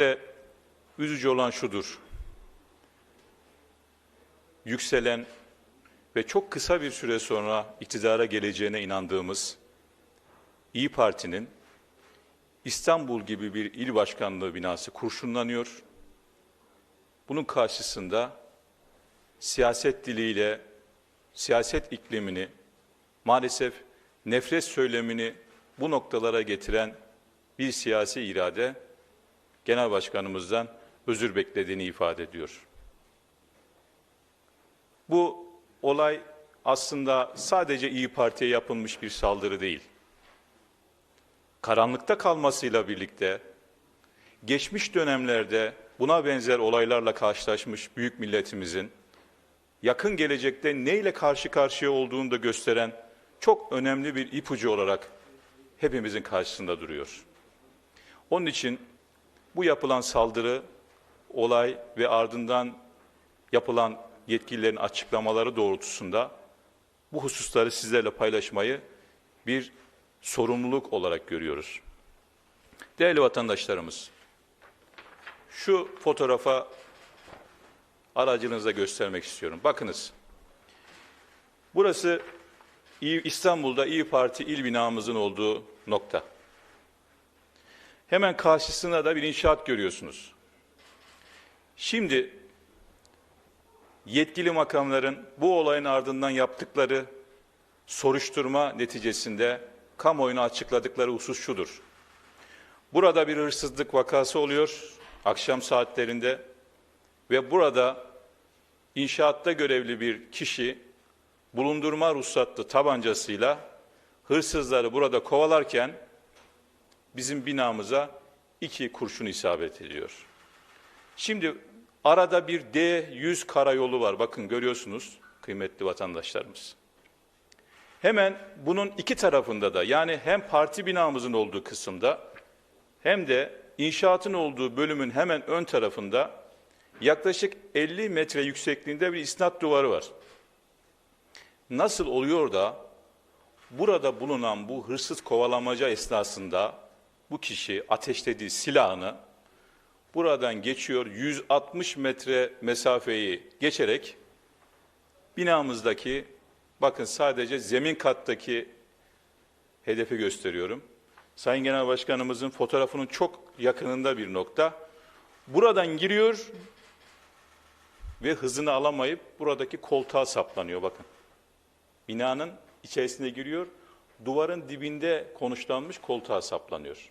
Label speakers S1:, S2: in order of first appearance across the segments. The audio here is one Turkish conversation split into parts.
S1: Ve üzücü olan şudur. Yükselen ve çok kısa bir süre sonra iktidara geleceğine inandığımız İyi Parti'nin İstanbul gibi bir il başkanlığı binası kurşunlanıyor. Bunun karşısında siyaset diliyle siyaset iklimini maalesef nefret söylemini bu noktalara getiren bir siyasi irade genel başkanımızdan özür beklediğini ifade ediyor. Bu olay aslında sadece İyi Parti'ye yapılmış bir saldırı değil. Karanlıkta kalmasıyla birlikte geçmiş dönemlerde buna benzer olaylarla karşılaşmış büyük milletimizin yakın gelecekte neyle karşı karşıya olduğunu da gösteren çok önemli bir ipucu olarak hepimizin karşısında duruyor. Onun için bu yapılan saldırı, olay ve ardından yapılan yetkililerin açıklamaları doğrultusunda bu hususları sizlerle paylaşmayı bir sorumluluk olarak görüyoruz. Değerli vatandaşlarımız, şu fotoğrafa aracınızla göstermek istiyorum. Bakınız, burası İstanbul'da İyi Parti il binamızın olduğu nokta. Hemen karşısında da bir inşaat görüyorsunuz. Şimdi yetkili makamların bu olayın ardından yaptıkları soruşturma neticesinde kamuoyuna açıkladıkları husus şudur. Burada bir hırsızlık vakası oluyor akşam saatlerinde ve burada inşaatta görevli bir kişi bulundurma ruhsatlı tabancasıyla hırsızları burada kovalarken bizim binamıza iki kurşun isabet ediyor. Şimdi arada bir D100 karayolu var. Bakın görüyorsunuz kıymetli vatandaşlarımız. Hemen bunun iki tarafında da yani hem parti binamızın olduğu kısımda hem de inşaatın olduğu bölümün hemen ön tarafında yaklaşık 50 metre yüksekliğinde bir isnat duvarı var. Nasıl oluyor da burada bulunan bu hırsız kovalamaca esnasında bu kişi ateşlediği silahını buradan geçiyor 160 metre mesafeyi geçerek binamızdaki bakın sadece zemin kattaki hedefi gösteriyorum. Sayın Genel Başkanımızın fotoğrafının çok yakınında bir nokta. Buradan giriyor ve hızını alamayıp buradaki koltuğa saplanıyor bakın. Binanın içerisine giriyor, duvarın dibinde konuşlanmış koltuğa saplanıyor.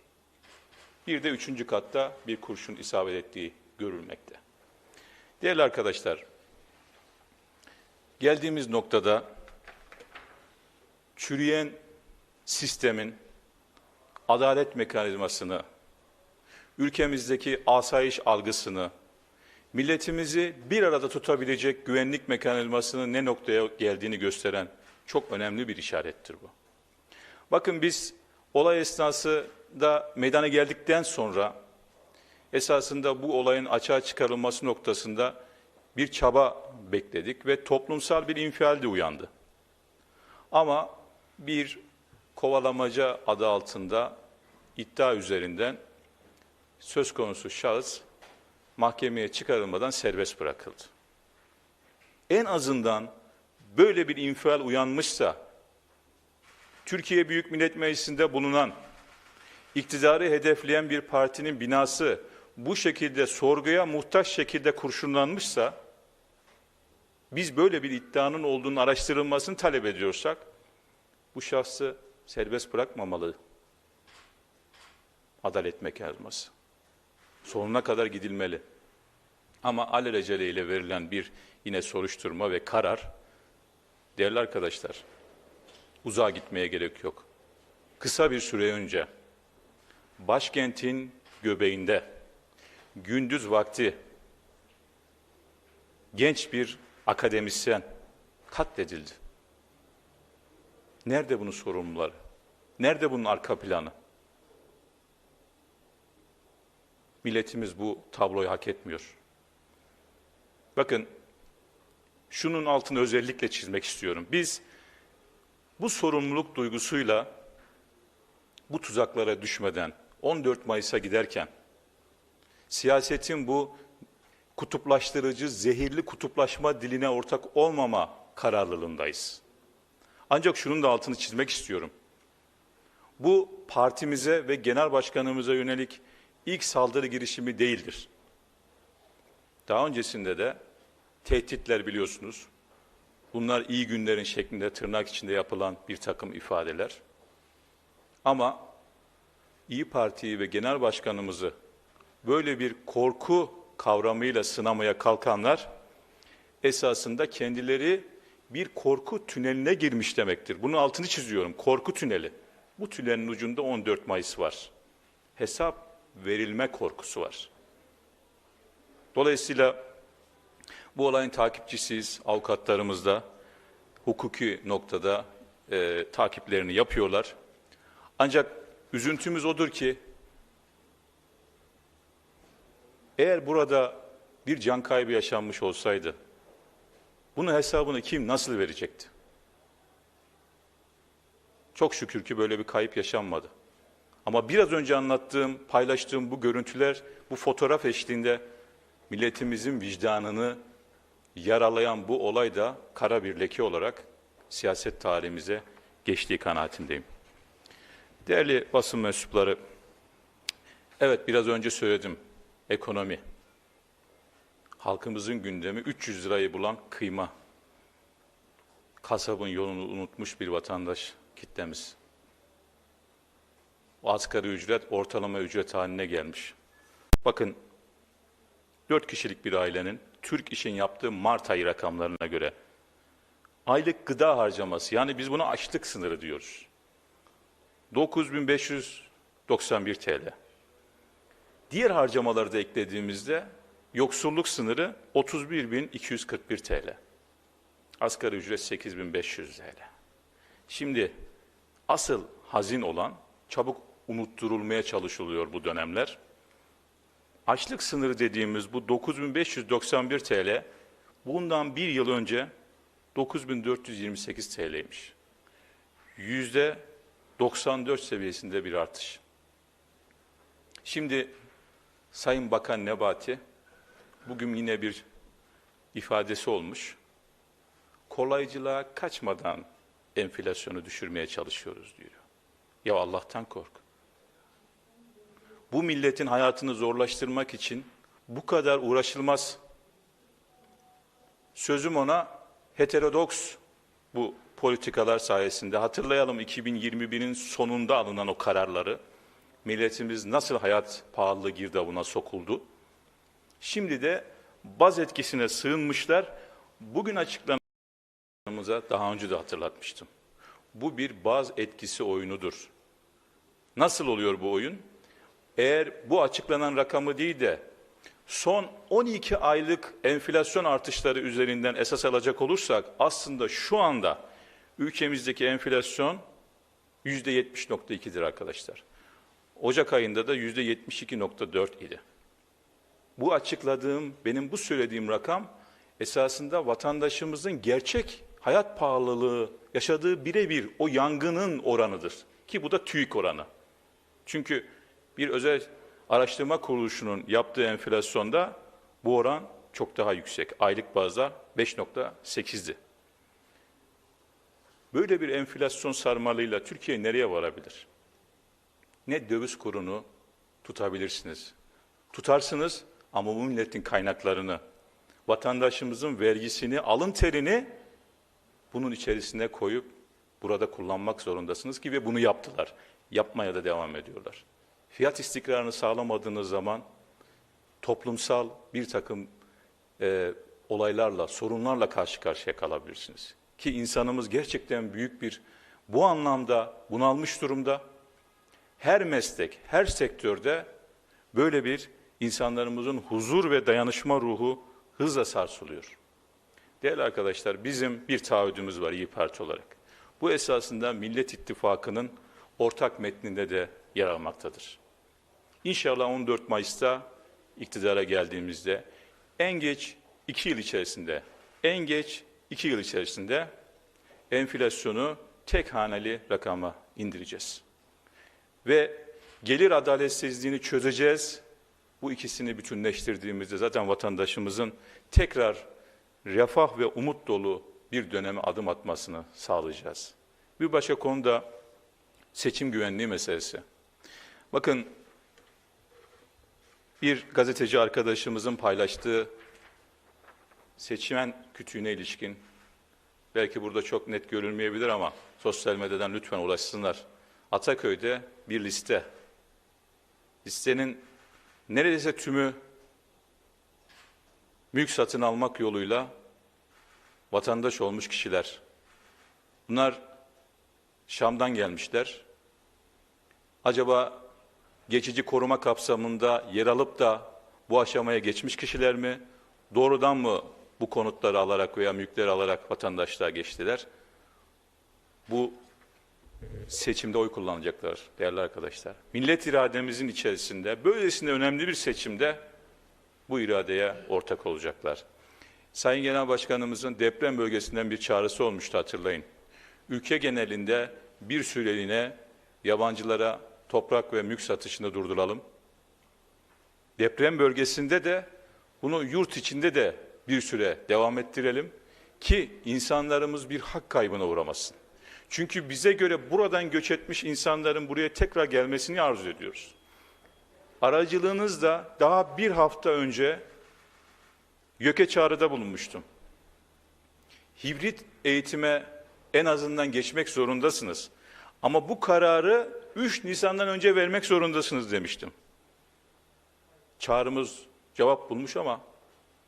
S1: Bir de üçüncü katta bir kurşun isabet ettiği görülmekte. Değerli arkadaşlar, geldiğimiz noktada çürüyen sistemin adalet mekanizmasını, ülkemizdeki asayiş algısını, milletimizi bir arada tutabilecek güvenlik mekanizmasının ne noktaya geldiğini gösteren çok önemli bir işarettir bu. Bakın biz olay esnasında meydana geldikten sonra esasında bu olayın açığa çıkarılması noktasında bir çaba bekledik ve toplumsal bir infial de uyandı. Ama bir kovalamaca adı altında iddia üzerinden söz konusu şahıs mahkemeye çıkarılmadan serbest bırakıldı. En azından böyle bir infial uyanmışsa Türkiye Büyük Millet Meclisi'nde bulunan iktidarı hedefleyen bir partinin binası bu şekilde sorguya muhtaç şekilde kurşunlanmışsa biz böyle bir iddianın olduğunu araştırılmasını talep ediyorsak bu şahsı serbest bırakmamalı adalet mekanizması. Sonuna kadar gidilmeli. Ama alelacele verilen bir yine soruşturma ve karar, değerli arkadaşlar, uzağa gitmeye gerek yok. Kısa bir süre önce başkentin göbeğinde gündüz vakti genç bir akademisyen katledildi. Nerede bunun sorumluları? Nerede bunun arka planı? Milletimiz bu tabloyu hak etmiyor. Bakın şunun altını özellikle çizmek istiyorum. Biz bu sorumluluk duygusuyla bu tuzaklara düşmeden 14 Mayıs'a giderken Siyasetin bu kutuplaştırıcı, zehirli kutuplaşma diline ortak olmama kararlılığındayız. Ancak şunun da altını çizmek istiyorum. Bu partimize ve genel başkanımıza yönelik ilk saldırı girişimi değildir. Daha öncesinde de tehditler biliyorsunuz. Bunlar iyi günlerin şeklinde tırnak içinde yapılan bir takım ifadeler. Ama İyi Parti'yi ve genel başkanımızı böyle bir korku kavramıyla sınamaya kalkanlar esasında kendileri bir korku tüneline girmiş demektir. Bunun altını çiziyorum. Korku tüneli. Bu tünelin ucunda 14 Mayıs var. Hesap verilme korkusu var. Dolayısıyla bu olayın takipçisiyiz. Avukatlarımız da hukuki noktada e, takiplerini yapıyorlar. Ancak üzüntümüz odur ki eğer burada bir can kaybı yaşanmış olsaydı bunun hesabını kim nasıl verecekti? Çok şükür ki böyle bir kayıp yaşanmadı. Ama biraz önce anlattığım, paylaştığım bu görüntüler, bu fotoğraf eşliğinde milletimizin vicdanını yaralayan bu olay da kara bir leke olarak siyaset tarihimize geçtiği kanaatindeyim. Değerli basın mensupları, evet biraz önce söyledim, ekonomi. Halkımızın gündemi 300 lirayı bulan kıyma. Kasabın yolunu unutmuş bir vatandaş kitlemiz. O asgari ücret ortalama ücret haline gelmiş. Bakın 4 kişilik bir ailenin Türk İş'in yaptığı Mart ayı rakamlarına göre aylık gıda harcaması yani biz buna açlık sınırı diyoruz. 9591 TL. Diğer harcamaları da eklediğimizde yoksulluk sınırı 31241 TL. Asgari ücret 8500 TL. Şimdi asıl hazin olan çabuk unutturulmaya çalışılıyor bu dönemler. Açlık sınırı dediğimiz bu 9591 TL bundan bir yıl önce 9428 TL'ymiş. Yüzde 94 seviyesinde bir artış. Şimdi Sayın Bakan Nebati bugün yine bir ifadesi olmuş. Kolaycılığa kaçmadan enflasyonu düşürmeye çalışıyoruz diyor. Ya Allah'tan kork. Bu milletin hayatını zorlaştırmak için bu kadar uğraşılmaz. Sözüm ona heterodoks bu politikalar sayesinde hatırlayalım 2021'in sonunda alınan o kararları. Milletimiz nasıl hayat pahalılığı girdabına sokuldu. Şimdi de baz etkisine sığınmışlar. Bugün açıklanımıza daha önce de hatırlatmıştım. Bu bir baz etkisi oyunudur. Nasıl oluyor bu oyun? Eğer bu açıklanan rakamı değil de son 12 aylık enflasyon artışları üzerinden esas alacak olursak aslında şu anda ülkemizdeki enflasyon %70.2'dir arkadaşlar. Ocak ayında da %72.4 idi. Bu açıkladığım, benim bu söylediğim rakam esasında vatandaşımızın gerçek hayat pahalılığı yaşadığı birebir o yangının oranıdır. Ki bu da TÜİK oranı. Çünkü bir özel araştırma kuruluşunun yaptığı enflasyonda bu oran çok daha yüksek. Aylık bazda 5.8'di. Böyle bir enflasyon sarmalıyla Türkiye nereye varabilir? Ne döviz kurunu tutabilirsiniz. Tutarsınız ama bu milletin kaynaklarını, vatandaşımızın vergisini, alın terini bunun içerisine koyup burada kullanmak zorundasınız ki ve bunu yaptılar. Yapmaya da devam ediyorlar. Fiyat istikrarını sağlamadığınız zaman toplumsal bir takım e, olaylarla, sorunlarla karşı karşıya kalabilirsiniz. Ki insanımız gerçekten büyük bir bu anlamda bunalmış durumda. Her meslek, her sektörde böyle bir insanlarımızın huzur ve dayanışma ruhu hızla sarsılıyor. Değerli arkadaşlar bizim bir taahhüdümüz var İyi Parti olarak. Bu esasında Millet İttifakı'nın ortak metninde de yer almaktadır. İnşallah 14 Mayıs'ta iktidara geldiğimizde en geç iki yıl içerisinde, en geç iki yıl içerisinde enflasyonu tek haneli rakama indireceğiz. Ve gelir adaletsizliğini çözeceğiz Bu ikisini bütünleştirdiğimizde zaten vatandaşımızın tekrar refah ve umut dolu bir döneme adım atmasını sağlayacağız. Bir başka konu da seçim güvenliği meselesi. Bakın bir gazeteci arkadaşımızın paylaştığı seçmen kütüğüne ilişkin belki burada çok net görülmeyebilir ama sosyal medyadan lütfen ulaşsınlar. Ataköy'de bir liste. Listenin neredeyse tümü mülk satın almak yoluyla vatandaş olmuş kişiler. Bunlar Şam'dan gelmişler. Acaba geçici koruma kapsamında yer alıp da bu aşamaya geçmiş kişiler mi? Doğrudan mı bu konutları alarak veya mülkleri alarak vatandaşlığa geçtiler? Bu seçimde oy kullanacaklar değerli arkadaşlar. Millet irademizin içerisinde böylesine önemli bir seçimde bu iradeye ortak olacaklar. Sayın Genel Başkanımızın deprem bölgesinden bir çağrısı olmuştu hatırlayın. Ülke genelinde bir süreliğine yabancılara toprak ve mülk satışını durduralım. Deprem bölgesinde de bunu yurt içinde de bir süre devam ettirelim ki insanlarımız bir hak kaybına uğramasın. Çünkü bize göre buradan göç etmiş insanların buraya tekrar gelmesini arzu ediyoruz. Aracılığınızda daha bir hafta önce YÖK'e çağrıda bulunmuştum. Hibrit eğitime en azından geçmek zorundasınız. Ama bu kararı 3 Nisan'dan önce vermek zorundasınız demiştim. Çağrımız cevap bulmuş ama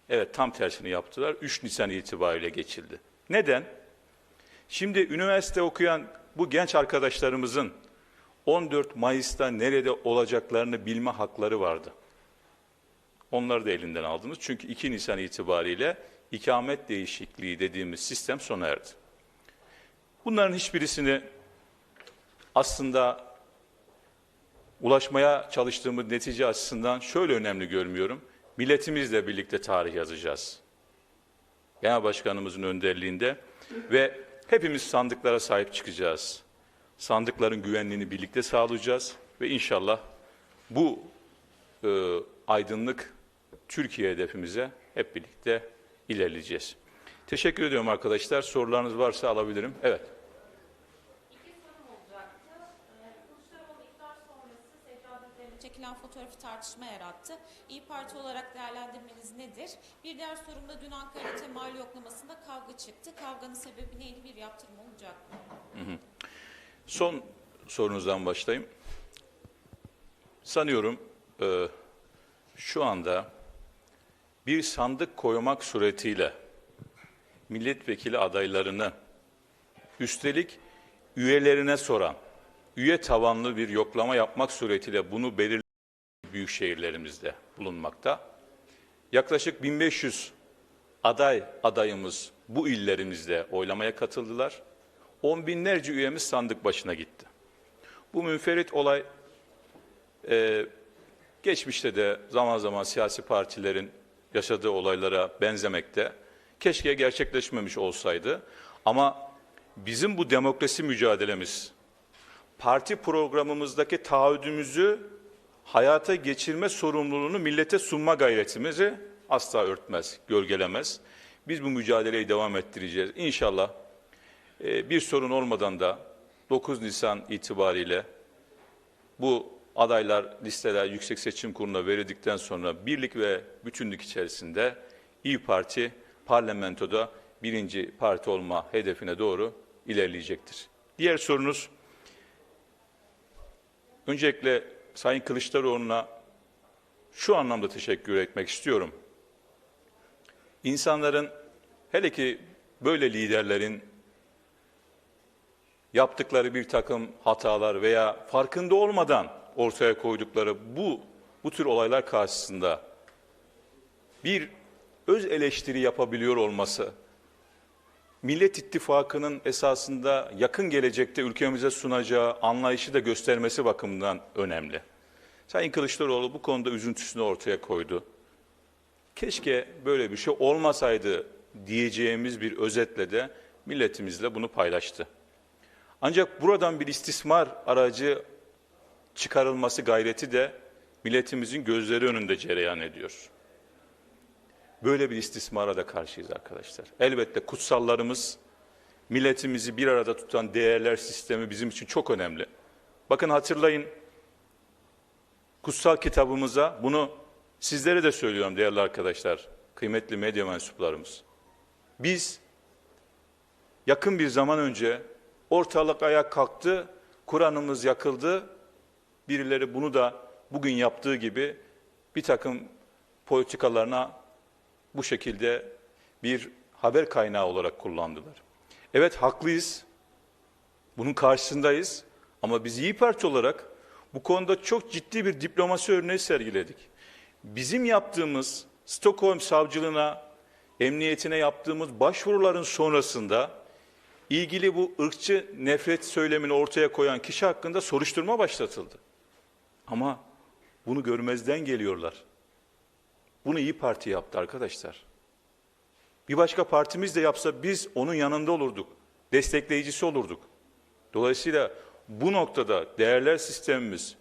S1: evet tam tersini yaptılar. 3 Nisan itibariyle geçildi. Neden? Şimdi üniversite okuyan bu genç arkadaşlarımızın 14 Mayıs'ta nerede olacaklarını bilme hakları vardı. Onları da elinden aldınız. Çünkü 2 Nisan itibariyle ikamet değişikliği dediğimiz sistem sona erdi. Bunların hiçbirisini aslında ulaşmaya çalıştığımız netice açısından şöyle önemli görmüyorum. Milletimizle birlikte tarih yazacağız. Genel Başkanımızın önderliğinde ve hepimiz sandıklara sahip çıkacağız. Sandıkların güvenliğini birlikte sağlayacağız ve inşallah bu e, aydınlık Türkiye hedefimize hep birlikte ilerleyeceğiz. Teşekkür ediyorum arkadaşlar. Sorularınız varsa alabilirim. Evet.
S2: Çekilen fotoğrafı tartışma yarattı. İyi Parti olarak değerlendirmeniz nedir? Bir diğer sorumda dün Ankara Temal yoklamasında kavga çıktı. Kavganın sebebi neydi? Bir yaptırım olacak mı?
S1: Son sorunuzdan başlayayım. Sanıyorum e, şu anda bir sandık koymak suretiyle milletvekili adaylarını üstelik üyelerine soran, üye tavanlı bir yoklama yapmak suretiyle bunu belirleyen büyük şehirlerimizde bulunmakta. Yaklaşık 1500 aday adayımız bu illerimizde oylamaya katıldılar. On binlerce üyemiz sandık başına gitti. Bu münferit olay e, geçmişte de zaman zaman siyasi partilerin yaşadığı olaylara benzemekte. Keşke gerçekleşmemiş olsaydı. Ama bizim bu demokrasi mücadelemiz, parti programımızdaki taahhüdümüzü hayata geçirme sorumluluğunu millete sunma gayretimizi asla örtmez, gölgelemez. Biz bu mücadeleyi devam ettireceğiz. İnşallah e, bir sorun olmadan da 9 Nisan itibariyle bu adaylar listeler Yüksek Seçim Kurulu'na verildikten sonra birlik ve bütünlük içerisinde İyi Parti parlamentoda birinci parti olma hedefine doğru ilerleyecektir. Diğer sorunuz öncelikle Sayın Kılıçdaroğlu'na şu anlamda teşekkür etmek istiyorum. İnsanların hele ki böyle liderlerin yaptıkları bir takım hatalar veya farkında olmadan ortaya koydukları bu bu tür olaylar karşısında bir öz eleştiri yapabiliyor olması Millet İttifakı'nın esasında yakın gelecekte ülkemize sunacağı anlayışı da göstermesi bakımından önemli. Sayın Kılıçdaroğlu bu konuda üzüntüsünü ortaya koydu. Keşke böyle bir şey olmasaydı diyeceğimiz bir özetle de milletimizle bunu paylaştı. Ancak buradan bir istismar aracı çıkarılması gayreti de milletimizin gözleri önünde cereyan ediyor. Böyle bir istismara da karşıyız arkadaşlar. Elbette kutsallarımız, milletimizi bir arada tutan değerler sistemi bizim için çok önemli. Bakın hatırlayın, kutsal kitabımıza bunu sizlere de söylüyorum değerli arkadaşlar, kıymetli medya mensuplarımız. Biz yakın bir zaman önce ortalık ayak kalktı, Kur'an'ımız yakıldı. Birileri bunu da bugün yaptığı gibi bir takım politikalarına bu şekilde bir haber kaynağı olarak kullandılar. Evet haklıyız. Bunun karşısındayız. Ama biz İyi Parti olarak bu konuda çok ciddi bir diplomasi örneği sergiledik. Bizim yaptığımız Stockholm savcılığına, emniyetine yaptığımız başvuruların sonrasında ilgili bu ırkçı nefret söylemini ortaya koyan kişi hakkında soruşturma başlatıldı. Ama bunu görmezden geliyorlar. Bunu İyi Parti yaptı arkadaşlar. Bir başka partimiz de yapsa biz onun yanında olurduk. Destekleyicisi olurduk. Dolayısıyla bu noktada değerler sistemimiz,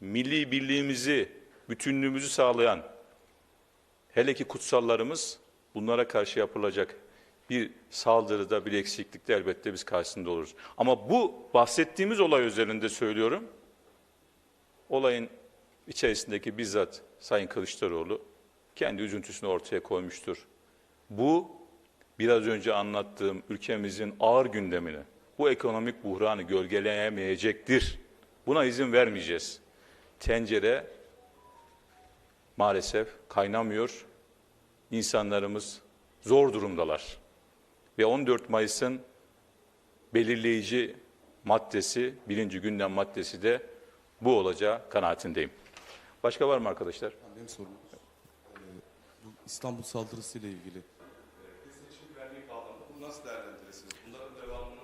S1: milli birliğimizi, bütünlüğümüzü sağlayan hele ki kutsallarımız bunlara karşı yapılacak bir saldırıda, bir eksiklikte elbette biz karşısında oluruz. Ama bu bahsettiğimiz olay üzerinde söylüyorum. Olayın içerisindeki bizzat Sayın Kılıçdaroğlu kendi üzüntüsünü ortaya koymuştur. Bu biraz önce anlattığım ülkemizin ağır gündemini, bu ekonomik buhranı gölgeleyemeyecektir. Buna izin vermeyeceğiz. Tencere maalesef kaynamıyor. İnsanlarımız zor durumdalar. Ve 14 Mayıs'ın belirleyici maddesi, birinci gündem maddesi de bu olacağı kanaatindeyim. Başka var mı arkadaşlar?
S3: Benim sorum bu İstanbul saldırısıyla ilgili.
S4: seçim güvenliği bağlamında bunu nasıl değerlendirirsiniz? Bunların devamının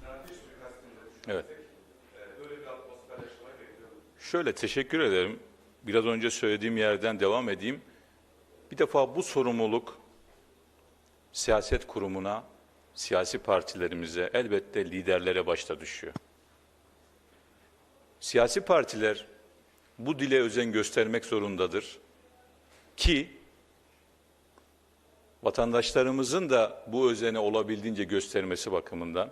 S4: sinayi suikastinde
S1: Evet.
S4: düşünürsek böyle bir atmosfer yaşamayı bekliyorum.
S1: Şöyle teşekkür ederim. Biraz önce söylediğim yerden devam edeyim. Bir defa bu sorumluluk siyaset kurumuna, siyasi partilerimize, elbette liderlere başta düşüyor. Siyasi partiler bu dile özen göstermek zorundadır ki vatandaşlarımızın da bu özeni olabildiğince göstermesi bakımından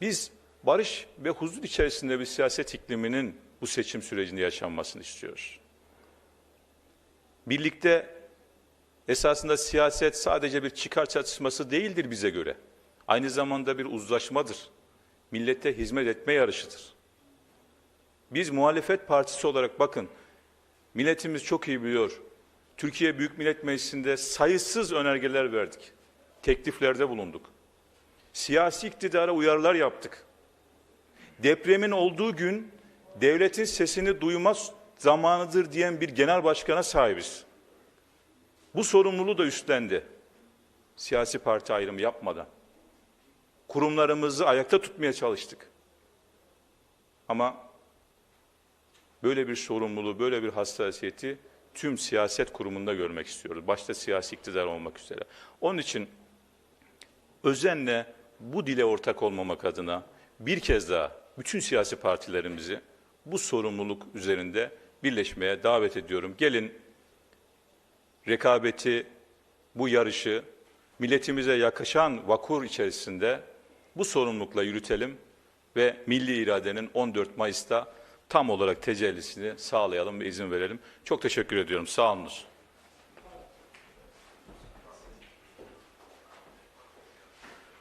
S1: biz barış ve huzur içerisinde bir siyaset ikliminin bu seçim sürecinde yaşanmasını istiyoruz. Birlikte esasında siyaset sadece bir çıkar çatışması değildir bize göre. Aynı zamanda bir uzlaşmadır. Millete hizmet etme yarışıdır. Biz muhalefet partisi olarak bakın, milletimiz çok iyi biliyor. Türkiye Büyük Millet Meclisi'nde sayısız önergeler verdik. Tekliflerde bulunduk. Siyasi iktidara uyarılar yaptık. Depremin olduğu gün devletin sesini duyma zamanıdır diyen bir genel başkana sahibiz. Bu sorumluluğu da üstlendi. Siyasi parti ayrımı yapmadan. Kurumlarımızı ayakta tutmaya çalıştık. Ama böyle bir sorumluluğu, böyle bir hassasiyeti tüm siyaset kurumunda görmek istiyoruz. Başta siyasi iktidar olmak üzere. Onun için özenle bu dile ortak olmamak adına bir kez daha bütün siyasi partilerimizi bu sorumluluk üzerinde birleşmeye davet ediyorum. Gelin rekabeti, bu yarışı milletimize yakışan vakur içerisinde bu sorumlulukla yürütelim ve milli iradenin 14 Mayıs'ta tam olarak tecellisini sağlayalım ve izin verelim. Çok teşekkür ediyorum. Sağ olunuz.